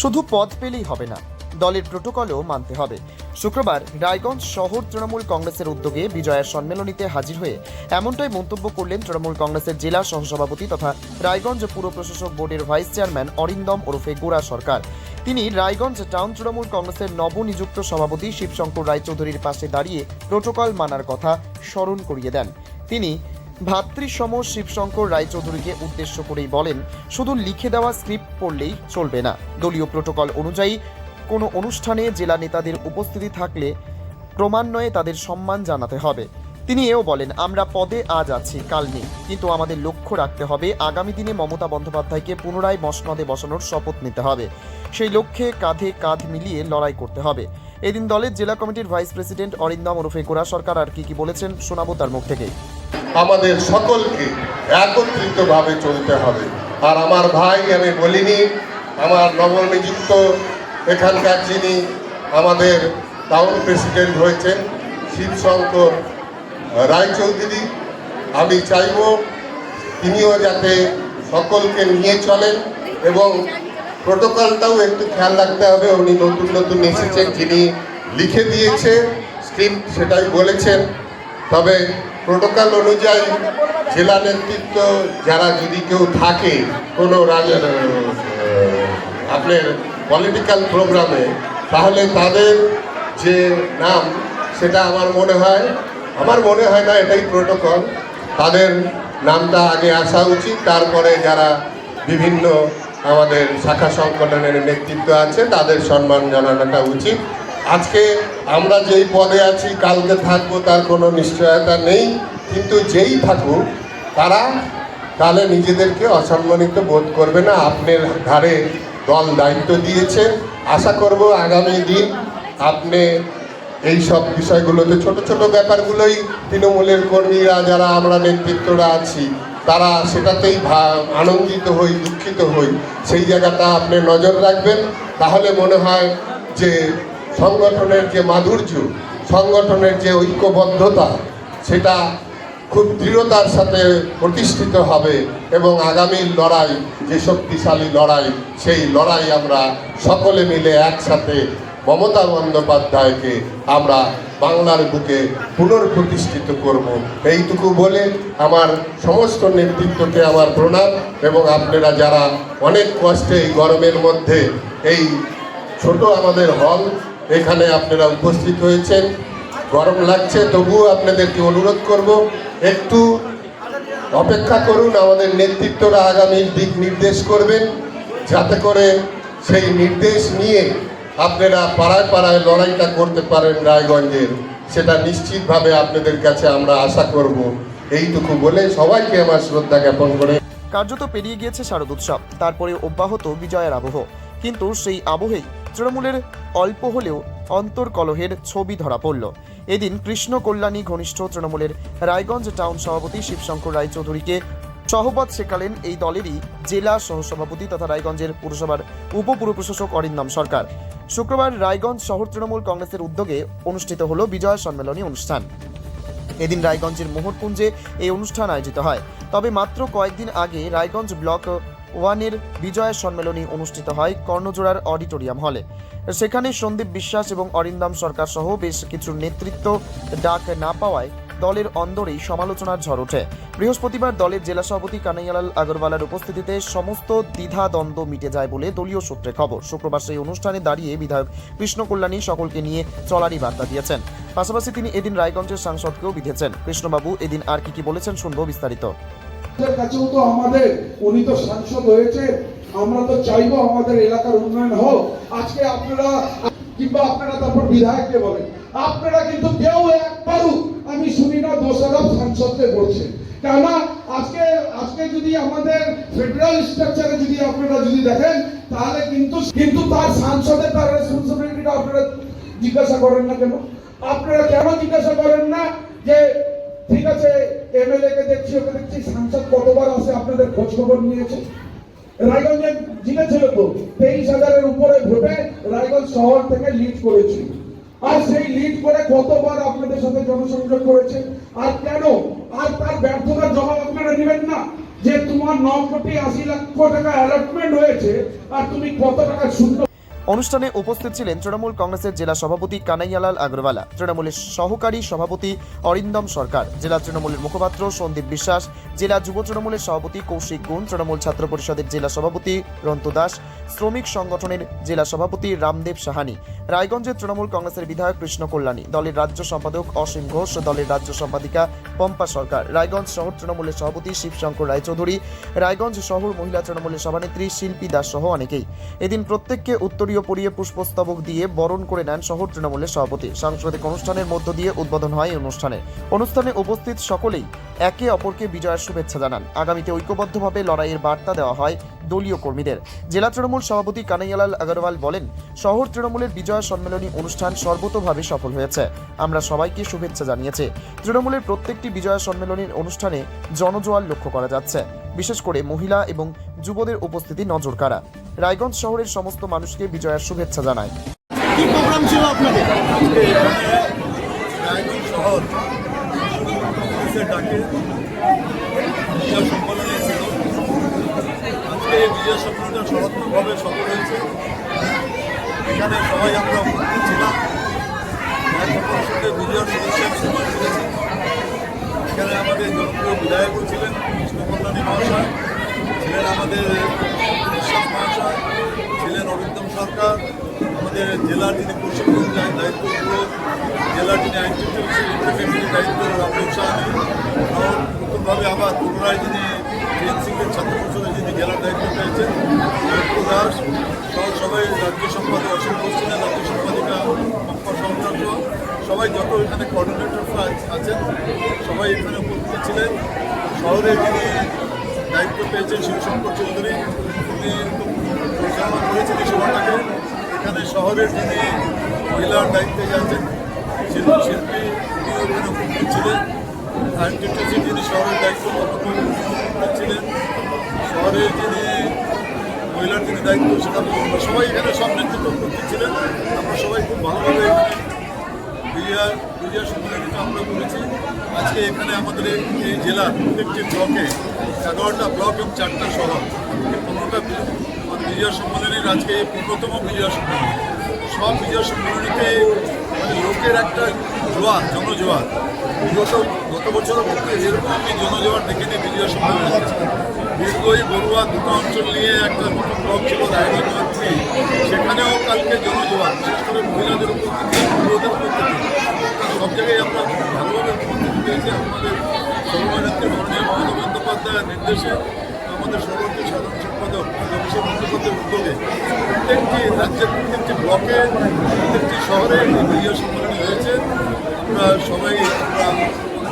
শুধু পদ পেলেই হবে না, দলের প্রোটোকলও মানতে হবে। শুক্রবার রায়গঞ্জ শহর তৃণমূল কংগ্রেসের উদ্যোগে বিজয়ার সম্মেলনীতে হাজির হয়ে এমনটাই মন্তব্য করলেন তৃণমূল কংগ্রেসের জেলা সহসভাপতি তথা রায়গঞ্জ পুর প্রশাসক বোর্ডের ভাইস চেয়ারম্যান অরিন্দম ওরফে গোড়া সরকার। তিনি রায়গঞ্জ টাউন তৃণমূল কংগ্রেসের নবনিযুক্ত সভাপতি শিবশঙ্কর রায়চৌধুরীর পাশে দাঁড়িয়ে প্রোটোকল মানার কথা স্মরণ করিয়ে দেন। তিনি ভাতৃসম শিবশঙ্কর রায়চৌধুরীকে উদ্দেশ্য করেই বলেন, শুধু লিখে দেওয়া স্ক্রিপ্ট পড়লেই চলবে না। দলীয় প্রোটোকল অনুযায়ী, কোনো অনুষ্ঠানে জেলা নেতাদের উপস্থিতি থাকলে ক্রমান্বয়ে তাদের সম্মান জানাতে হবে। তিনি এও বলেন, আমরা পদে আজ আছি, কাল নেই। কিন্তু আমাদের লক্ষ্য রাখতে হবে, আগামী দিনে মমতা বন্দ্যোপাধ্যায়কে পুনরায় মসনদে বসানোর শপথ নিতে হবে। সেই লক্ষ্যে কাঁধে কাঁধ মিলিয়ে লড়াই করতে হবে। এদিন দলের জেলা কমিটির ভাইস প্রেসিডেন্ট অরিন্দম ওরফে গোড়া সরকার আর কি কি বলেছেন শোনাবো তার মুখ থেকেই। আমাদের সকলকে একত্রিতভাবে চলতে হবে। আর আমার ভাই, আমি বলিনি, আমার নবনিযুক্ত এখানকার যিনি আমাদের টাউন প্রেসিডেন্ট হয়েছেন, শিবশঙ্কর রায়চৌধুরী, আমি চাইব তিনিও যাতে সকলকে নিয়ে চলেন এবং প্রোটোকলটাও একটু খেয়াল রাখতে হবে। উনি নতুন নতুন এসেছেন, যিনি লিখে দিয়েছে স্ক্রিপ্ট সেটাই বলেছেন। তবে প্রোটোকল অনুযায়ী জেলা নেতৃত্ব যারা যদি কেউ থাকে কোনো আপনার পলিটিক্যাল প্রোগ্রামে তাহলে তাদের যে নাম, সেটা আমার মনে হয়, আমার মনে হয় না এটাই প্রোটোকল তাদের নামটা আগে আসা উচিত, তারপরে যারা বিভিন্ন আমাদের শাখা সংগঠনের নেতৃত্ব আছে, তাদের সম্মান জানানোটা উচিত। আজকে আমরা যেই পদে আছি, কালকে থাকব, তার কোনো নিশ্চয়তা নেই। কিন্তু যেই থাকুক, তারা তাহলে নিজেদেরকে অসম্মানিত বোধ করবে না। আপনার ঘাড়ে দল দায়িত্ব দিয়েছে। আশা করব আগামী দিন আপনি এই সব বিষয়গুলোতে ছোট ছোট ব্যাপারগুলোই তৃণমূলের কর্মীরা, যারা আমরা নেতৃত্বরা আছি, তারা সেটাতেই আনন্দিত হই, দুঃখিত হই। সেই জায়গাটা আপনি নজর রাখবেন। তাহলে মনে হয় যে সংগঠনের যে মাধুর্য, সংগঠনের যে ঐক্যবদ্ধতা, সেটা খুব দৃঢ়তার সাথে প্রতিষ্ঠিত হবে এবং আগামী লড়াই, যে শক্তিশালী লড়াই, সেই লড়াই আমরা সকলে মিলে একসাথে মমতা বন্দ্যোপাধ্যায়কে আমরা বাংলার বুকে পুনর্প্রতিষ্ঠিত করব। এইটুকু বলে আমার সমস্ত নেতৃত্বকে আমার প্রণাম এবং আপনারা যারা অনেক কষ্টে এই গরমের মধ্যে এই ছোট আমাদের হল এখানে আপনারা উপস্থিত হয়েছেন। গরম লাগছে, তবুও আপনাদেরকে অনুরোধ করব, একটু অপেক্ষা করুন, আমাদের নেতৃত্বরা আগামী দিক নির্দেশ করবেন, যাতে করে সেই নির্দেশ নিয়ে আপনারা পাড়ায় পাড়ায় লড়াইটা করতে পারেন রায়গঞ্জের। সেটা নিশ্চিতভাবে আপনাদের কাছে আমরা আশা করব। এইটুকু বলে সবাইকে আমার শ্রদ্ধা জ্ঞাপন করে। কার্যত পেরিয়ে গিয়েছে শারদ উৎসব, তারপরে অব্যাহত বিজয়ের আবহ। কিন্তু সেই আবহেই তৃণমূলের অল্প হলেও অন্তর্কলহের ছবি ধরা পড়ল। এদিন কৃষ্ণ কল্যাণী ঘনিষ্ঠ তৃণমূলের রায়গঞ্জ টাউন সভাপতি শিবশঙ্কর রায়চৌধুরীকে সহবত শেখালেন এই দলেরই জেলা সহসভাপতি তথা রায়গঞ্জের পুরসভার উপপুর প্রশাসক অরিন্দম সরকার। শুক্রবার রায়গঞ্জ শহর তৃণমূল কংগ্রেসের উদ্যোগে অনুষ্ঠিত হল বিজয় সম্মেলনী অনুষ্ঠান। এদিন রায়গঞ্জের মোহরকুঞ্জে এই অনুষ্ঠান আয়োজিত হয়। তবে মাত্র কয়েকদিন আগে রায়গঞ্জ ব্লক ওয়ানের বিজয় সম্মেলনী অনুষ্ঠিত হয় কর্ণজোড়ার অডিটোরিয়াম হলে। সেখানে সন্দীপ বিশ্বাস এবং অরিন্দম সরকার সহ বেশ কিছু নেতৃত্ব ডাক না পাওয়ায় দলের অন্দরেই সমালোচনার ঝড় ওঠে। বৃহস্পতিবার দলের জেলা সভাপতি কানাইয়ালাল আগরওয়ালার উপস্থিতিতে সমস্ত দ্বিধা দ্বন্দ্ব মিটে যায় বলে দলীয় সূত্রে খবর। শুক্রবার সেই অনুষ্ঠানে দাঁড়িয়ে বিধায়ক কৃষ্ণ কল্যাণী সকলকে নিয়ে চলারই বার্তা দিয়েছেন। পাশাপাশি তিনি এদিন রায়গঞ্জের সাংসদকেও বিধেছেন। কৃষ্ণবাবু এদিন আর কি কি বলেছেন শুনব বিস্তারিত। কাছেও তো আমাদের, উনি তো সাংসদ হয়েছে, আমরা তো চাইব আমাদের এলাকার উন্নয়ন হোক। আজকে আপনারা, কিংবা আপনারা তারপর বিধায়ককে বলেন, আপনারা কিন্তু কেউ একবারও, আমি শুনি না দোষারোপ সাংসদকে করছেন কেননা, আজকে আজকে যদি আমাদের ফেডারেল স্ট্রাকচারে যদি আপনারা যদি দেখেন, তাহলে কিন্তু কিন্তু তার সাংসদের, তার রেসপন্সিবিলিটিটা আপনারা জিজ্ঞাসা করেন না কেন? আপনারা কেন জিজ্ঞাসা করেন না যে, ঠিক আছে এমএলএ কে দেখছি, ওকে দেখছি, সাংসদ কতবার আসে আপনাদের খোঁজ খবর নিয়েছে? রায়গঞ্জে জিতেছিল তো, তেইশ হাজারের উপরে ভোটে রায়গঞ্জ শহর থেকে লিড করেছিল আর সেই লিড করে কতবার আপনাদের সাথে জনসংযোগ করেছে? আর কেন? আর তার ব্যর্থতার জবাব আপনারা নেবেন না? যে তোমার ন কোটি আশি লক্ষ টাকা অ্যালটমেন্ট হয়েছে, আর তুমি কত টাকা শূন্য অনুষ্ঠানে উপস্থিত ছিলেন তৃণমূল কংগ্রেসের জেলা সভাপতি কানাইয়ালাল আগরওয়ালা, তৃণমূলের সহকারী সভাপতি অরিন্দম সরকার, জেলা তৃণমূলের মুখপাত্র সন্দীপ বিশ্বাস, জেলা যুব তৃণমূলের সভাপতি কৌশিক গুণ, তৃণমূল ছাত্র পরিষদের জেলা সভাপতি রন্তু দাস, শ্রমিক সংগঠনের জেলা সভাপতি রামদেব সাহানি, রায়গঞ্জের তৃণমূল কংগ্রেসের বিধায়ক কৃষ্ণ কল্যাণী, দলের রাজ্য সম্পাদক অসীম ঘোষ, দলের রাজ্য সম্পাদিকা পম্পা সরকার, রায়গঞ্জ শহর তৃণমূলের সভাপতি শিবশঙ্কর রায়চৌধুরী, রায়গঞ্জ শহর মহিলা তৃণমূলের সভানেত্রী শিল্পী দাস সহ অনেকেই। এদিন প্রত্যেককে উত্তরীয় পরিয়ে পুষ্পস্তবক দিয়ে বরণ করে নেন শহর তৃণমূলের সভাপতি। সাংস্কৃতিক অনুষ্ঠানের মধ্য দিয়ে উদ্বোধন হয় এই অনুষ্ঠানে। অনুষ্ঠানে উপস্থিত সকলেই একে অপরকে বিজয়ের শুভেচ্ছা জানান। আগামীতে ঐক্যবদ্ধভাবে লড়াইয়ের বার্তা দেওয়া হয় দলীয় কর্মীদের। জেলা তৃণমূল সভাপতি কানাইয়ালাল আগরওয়াল বলেন, শহর তৃণমূলের বিজয় সম্মেলনী অনুষ্ঠান সর্বতোভাবে সফল হয়েছে। আমরা সবাইকে শুভেচ্ছা জানিয়েছি। তৃণমূলের প্রত্যেকটি বিজয় সম্মেলনীর অনুষ্ঠানে জনজোয়ার লক্ষ্য করা যাচ্ছে। বিশেষ করে মহিলা এবং যুবদের উপস্থিতি নজর কাড়া রায়গঞ্জ শহরের সমস্ত মানুষকে বিজয়ের শুভেচ্ছা জানায়। কি প্রোগ্রাম ছিল আপনাদের? রায়গঞ্জ শহর ডাকে বিজয় সম্মেলনে ছিল আজকে এই বিজয় সম্মেলনটা সরাত্মকভাবে সফল হয়েছে এখানে সবাই আমরা উপস্থিত ছিলাম রায়গঞ্জের বিজয়ের শুভেচ্ছা বিনিময় করেছি এখানে আমাদের জনপ্রিয় বিধায়কও ছিলেন কৃষ্ণকল্যাণী মহাশয়। ছিলেন আমাদের ছিলেন অরিন্দম সরকার, আমাদের জেলার যিনি প্রশিক্ষণ দায়িত্ব জেলার যিনি আইনজীবী ইন্টারমিডিয়েট দায়িত্ব সাহানি। নতুনভাবে আবার পুনরায় যিনি টিএনসিকে ছাত্র পরিষদের যিনি জেলার দায়িত্ব পেয়েছেন দাস, সহ সবাই রাজ্য সম্পাদক, অসীম ছিলেন রাজ্য সম্পাদিকা পম্পা সরকার সবাই যত এখানে কোঅর্ডিনেটররা আছেন, সবাই এখানে উপস্থিত ছিলেন। শহরে যিনি দায়িত্ব পেয়েছেন শিবশঙ্কর চৌধুরী পরিচালনা করেছেন এই সভাটাকে এখানে শহরের যিনি মহিলার দায়িত্বে আছেন শিল্পী শিল্পী এখানে উপস্থিত ছিলেন আর টিটিসি যিনি শহরের দায়িত্ব উনি ছিলেন শহরের যিনি মহিলার যিনি দায়িত্ব সেটা আমরা সবাই এখানে নেতৃত্ব উপস্থিত ছিলেন আমরা সবাই খুব ভালোভাবে বিজয়া বিজয়া সম্মেলনীটা আমরা করেছি আজকে এখানে আমাদের এই জেলার প্রত্যেকটি ব্লকে এগারোটা ব্লক এবং চারটা শহর। বি- বিজয়া সম্মেলনের আজকে পনেরোতম বিজয়া সম্মেলন। সব বিজয়া সম্মেলনীতে মানে লোকের একটা জোয়ার, জনজোয়ার। বিগত, গত বছরও কিন্তু এরকম আমি জনজোয়ার দেখিনি, বিজয়া সম্মেলনে বীরগই বড়ুয়া দুটো অঞ্চল নিয়ে একটা নতুন ব্লক ছিল রায়গঞ্জ সেখানেও কালকে জনজোয়ার, বিশেষ করে মহিলাদের উপস্থিতি পুরোদের উপস্থিতি সব জায়গায় আমরা ভালোভাবে পেয়েছি আমাদের সর্বনেত্রী মাননীয় মমতা বন্দ্যোপাধ্যায়ের নির্দেশে আমাদের সর্বোচ্চ সাধারণ সম্পাদক অভিষেক উদ্যোগে প্রত্যেকটি রাজ্যের প্রত্যেকটি ব্লকে, প্রত্যেকটি শহরে এই সম্মেলনী হয়েছে। আমরা সবাই আমরা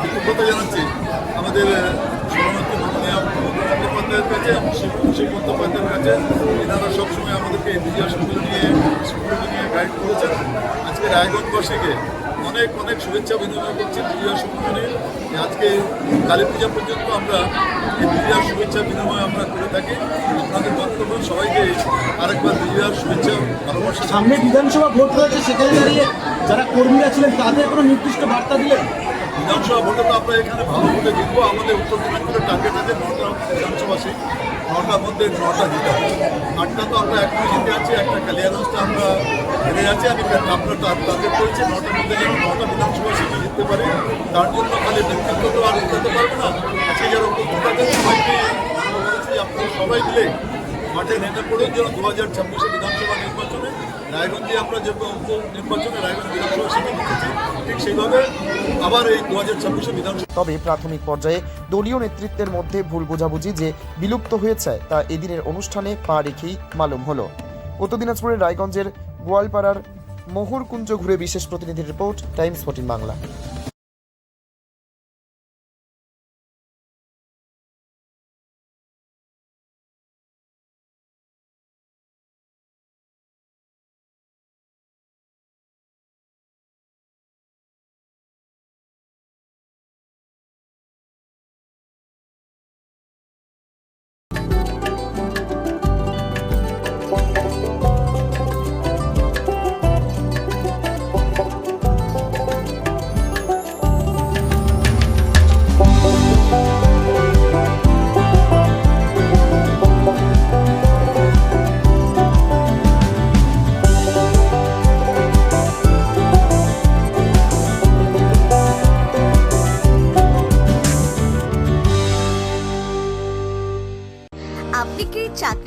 কৃতজ্ঞতা জানাচ্ছি আমাদের শিব বন্দ্যোপাধ্যায়ের কাছে। এনারা সবসময় আমাদেরকে এই বিজয় সম্মেলন নিয়ে নিয়ে গাইড করেছেন। আজকে রায়গঞ্জবাসীকে অনেক অনেক শুভেচ্ছা বিনিময় করছি বিজয়া সম্মেলনে। আজকে কালী পূজা পর্যন্ত আমরা এই বিজয়ার শুভেচ্ছা বিনিময় আমরা করে থাকি। আপনাদের বক্তব্য সবাইকে আরেকবার বিজয়ার শুভেচ্ছা ভালোবাসা সামনে বিধানসভা ভোট রয়েছে সেখানে দাঁড়িয়ে যারা কর্মীরা ছিলেন তাদের কোনো নির্দিষ্ট বার্তা দিলেন? বিধানসভা ভোটে তো আমরা এখানে ভালো ভোটে জিতবো আমাদের উত্তর দিনাজপুরের টার্গেট আছে সিট নটার মধ্যে নটা জিতে আটটা তো আমরা এখনও জিতে আছি, একটা কালিয়াগঞ্জটা আমরা হেরে আছি আমি আমরা টার্গেট করেছি নটার মধ্যে যেন নটা বিধানসভা সিটে জিততে পারি, তার জন্য খালি নেতৃত্ব তো আর উঠাতে পারবে না। আজকে যারা উপস্থিত আছেন, সবাইকে বলেছি, আপনারা সবাই মিলে মাঠে নেমে পড়ুন, যেন দু হাজার ছাব্বিশে বিধানসভা নির্বাচনে রায়গঞ্জে আমরা যে নির্বাচনে রায়গঞ্জ বিধানসভা সেখানে ঠিক সেইভাবে আবার এই দু হাজার ছাব্বিশে বিধানসভা তবে প্রাথমিক পর্যায়ে দলীয় নেতৃত্বের মধ্যে ভুল বোঝাবুঝি যে বিলুপ্ত হয়েছে তা এদিনের অনুষ্ঠানে পা রেখেই মালুম হলো। উত্তর দিনাজপুরের রায়গঞ্জের গোয়ালপাড়ার মোহরকুঞ্জ ঘুরে বিশেষ প্রতিনিধির রিপোর্ট, টাইমস ফোর্টিন বাংলা।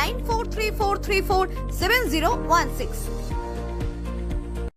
9434347016.